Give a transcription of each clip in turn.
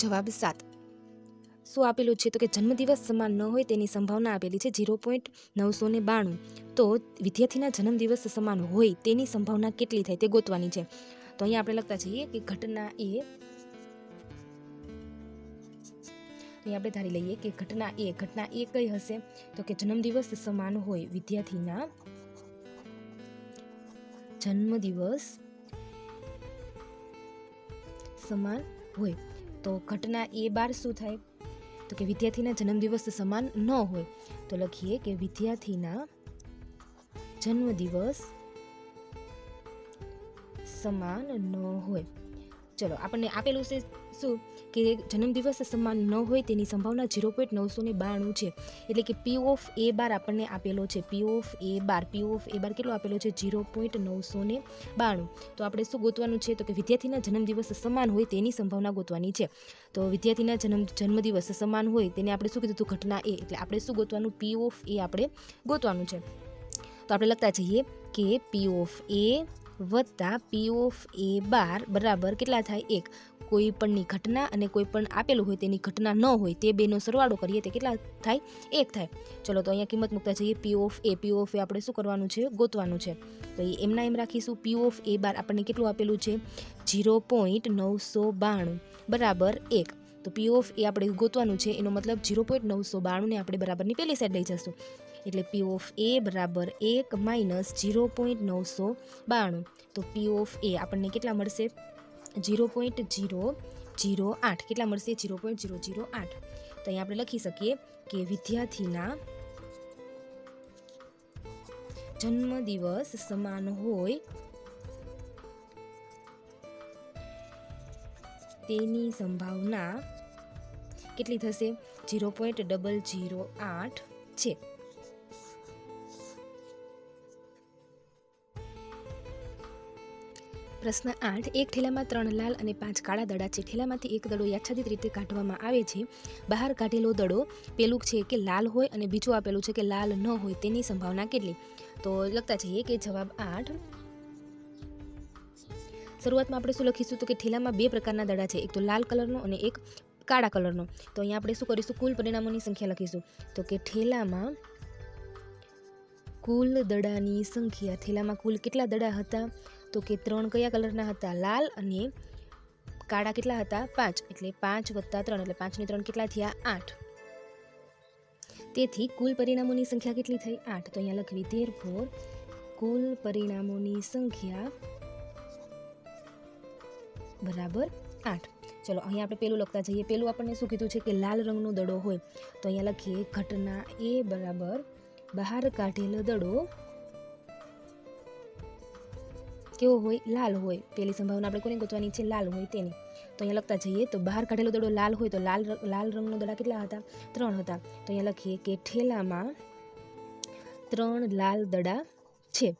જવાબ સાત. શું આપેલું છે? તો કે જન્મદિવસ સમાન ન હોય તેની સંભાવના આપેલી છે ઝીરો પોઈન્ટ નવસો ને બાણું. તો વિદ્યાર્થીના જન્મદિવસ સમાન હોય તેની સંભાવના કેટલી થાય તે ગોતવાની છે. તો અહીંયા આપણે લખતા જઈએ કે ઘટના એ અહીં આપણે ધારી લઈએ કે ઘટના એ ઘટના એ કઈ હશે? તો કે જન્મદિવસ સમાન હોય વિદ્યાર્થીના જન્મદિવસ સમાન હોય. તો ઘટના એ બાર શું થાય? તો કે વિદ્યાર્થીના જન્મદિવસ સમાન ન હોય, તો લખીએ કે વિદ્યાર્થીના જન્મદિવસ સમાન ન હોય. ચલો, આપણને આપેલું છે શું કે જન્મદિવસ સમાન ન હોય તેની સંભાવના ઝીરો પોઈન્ટ નવસો ને બાણું છે. એટલે કે પી ઓફ એ બાર આપણને આપેલો છે. પી of A bar P of એ બાર કેટલો આપેલો છે? ઝીરો પોઈન્ટ નવસો ને બાણું. તો આપણે શું ગોતવાનું છે? તો કે વિદ્યાર્થીના જન્મદિવસ સમાન હોય તેની સંભાવના ગોતવાની છે. તો વિદ્યાર્થીના જન્મ, જન્મદિવસ સમાન હોય તેને આપણે શું કીધું હતું? ઘટના એ એટલે આપણે શું ગોતવાનું? પી ઓફ એ આપણે ગોતવાનું છે. તો આપણે લખતા જઈએ કે પી ઓફ એ વત્તા પી ઓફ એ બાર બરાબર કેટલા થાય? એક. કોઈ પણની ઘટના અને કોઈ પણ આપેલું હોય તેની ઘટના ન હોય, તે બેનો સરવાળો કરીએ તે કેટલા થાય? એક થાય. ચલો તો અહીંયા કિંમત મૂકતા જઈએ. પી ઓફ એ પી ઓફ એ આપણે શું કરવાનું છે? ગોતવાનું છે. તો એ એમના એમ રાખીશું. પી ઓફ એ બાર આપણને કેટલું આપેલું છે? ઝીરો પોઈન્ટ નવસો બાણું. બરાબર એક. તો પી ઓફ એ આપણે ગોતવાનું છે. એનો મતલબ ઝીરો પોઈન્ટ નવસો બાણુંને આપણે બરાબરની પહેલી સાઈડ લઈ જશું. એટલે પી ઓફ એ બરાબર એક માઇનસ ઝીરો પોઈન્ટ નવસો બાણું. તો પી ઓફ એ આપણને કેટલા મળશે? ઝીરો પોઈન્ટ ઝીરો જીરો આઠ. કેટલા મળશે? જીરો પોઈન્ટ ઝીરો ઝીરો આઠ. તો અહીંયા આપણે લખી શકીએ કે વિદ્યાર્થીના જન્મદિવસ સમાન હોય તેની સંભાવના કેટલી થશે? જીરો પોઈન્ટ ડબલ જીરો આઠ છે. પ્રશ્ન આઠ, એક ઠેલામાં ત્રણ લાલ અને પાંચ કાળા દડા છે. ઠેલામાંથી એક દડો યાચ્છાદિત રીતે કાઢવામાં આવે છે. બહાર કાઢેલો દડો પેલું છે કે લાલ હોય અને બીજું આપેલું છે કે લાલ ન હોય તેની સંભાવના કેટલી? તો લખતા જઈએ કે જવાબ આઠ. શરૂઆતમાં આપણે શું લખીશું તો કે ઠેલામાં બે પ્રકારના દડા છે. એક તો લાલ કલરનો અને એક કાળા કલરનો. તો અહીંયા આપણે શું કરીશું? કુલ પરિણામોની સંખ્યા લખીશું. તો કે ઠેલામાં કુલ દડાની સંખ્યા, ઠેલામાં કુલ કેટલા દડા હતા? તો કે ત્રણ કયા કલરના હતા? લાલ અને કાળા કેટલા હતા? પાંચ. એટલે પાંચ વત્તા ત્રણ. એટલે પાંચને ત્રણ કેટલા થયા? આઠ. તેથી કુલ પરિણામોની સંખ્યા કેટલી થઈ? આઠ. તો અહીંયા લખવી તેર ફોર કુલ પરિણામોની સંખ્યા બરાબર આઠ. ચલો, અહીંયા આપણે પેલું લખતા જઈએ. પેલું આપણને શું કીધું છે કે લાલ રંગનો દડો હોય. તો અહીંયા લખીએ, ઘટના એ બરાબર બહાર કાઢેલો દડો કેવો હોય, લાલ હોય. પહેલી સંભાવના આપણે કોને ગોતવાની છે? લાલ હોય તેની. તો અહીંયા લખતા જઈએ, તો બહાર કાઢેલો દડો લાલ હોય તો લાલ લાલ રંગનો દડા કેટલા હતા? ત્રણ હતા. તો અહીંયા લખીએ કે ઠેલામાં ત્રણ લાલ દડા છે.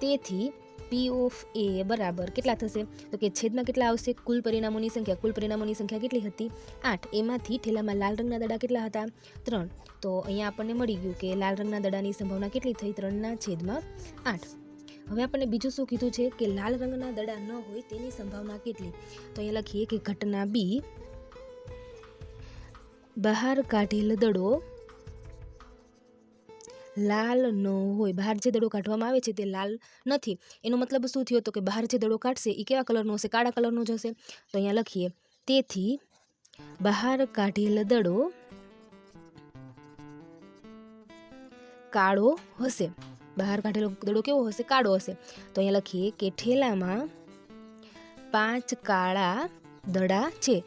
તેથી પી ઓફ એ બરાબર કેટલા થશે? તો કે છેદમાં કેટલા આવશે? કુલ પરિણામોની સંખ્યા, કુલ પરિણામોની સંખ્યા કેટલી હતી? આઠ. એમાંથી ઠેલામાં લાલ રંગના દડા કેટલા હતા? ત્રણ. તો અહીંયા આપણને મળી ગયું કે લાલ રંગના દડાની સંભાવના કેટલી થઈ? ત્રણના છેદમાં આઠ. હવે આપણને બીજું શું કીધું છે કે લાલ રંગના દડા ન હોય તેની સંભાવના કેટલી? તો અહીંયા લખીએ કે ઘટના બી, બહાર કાઢેલ દડો લાલ ન હોય. બહાર જે દડો કાઢવામાં આવે છે તે લાલ નથી. એનો મતલબ શું થયો તો કે બહાર જે દડો કાઢશે એ કેવા કલરનો હશે? કાળા કલરનો જ હશે. તો અહીંયા લખીએ. તેથી, બહાર કાઢેલ દડો કાળો હશે. બહાર કાઢેલો દડો કેવો હશે? કાળો હશે. તો અહીંયા લખીએ કે ઠેલામાં પાંચ કાળા દડા છે.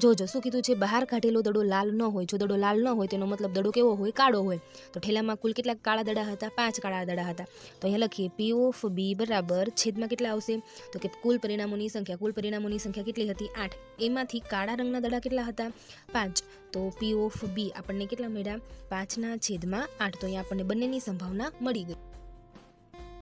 જોજો શું કીધું છે, બહાર કાઢેલો દડો લાલ ન હોય. જો દડો લાલ ન હોય, તેનો મતલબ દડો કેવો હોય? કાળો હોય. તો ઠેલામાં કુલ કેટલા કાળા દડા હતા? પાંચ કાળા દડા હતા. તો અહીંયા લખીએ પી ઓફ બી બરાબર છેદમાં કેટલા આવશે? તો કે કુલ પરિણામોની સંખ્યા, કુલ પરિણામોની સંખ્યા કેટલી હતી? આઠ. એમાંથી કાળા રંગના દડા કેટલા હતા? પાંચ. તો પી ઓફ બી આપણને કેટલા મળ્યા? પાંચના છેદમાં આઠ. તો અહીંયા આપણને બંનેની સંભાવના મળી ગઈ.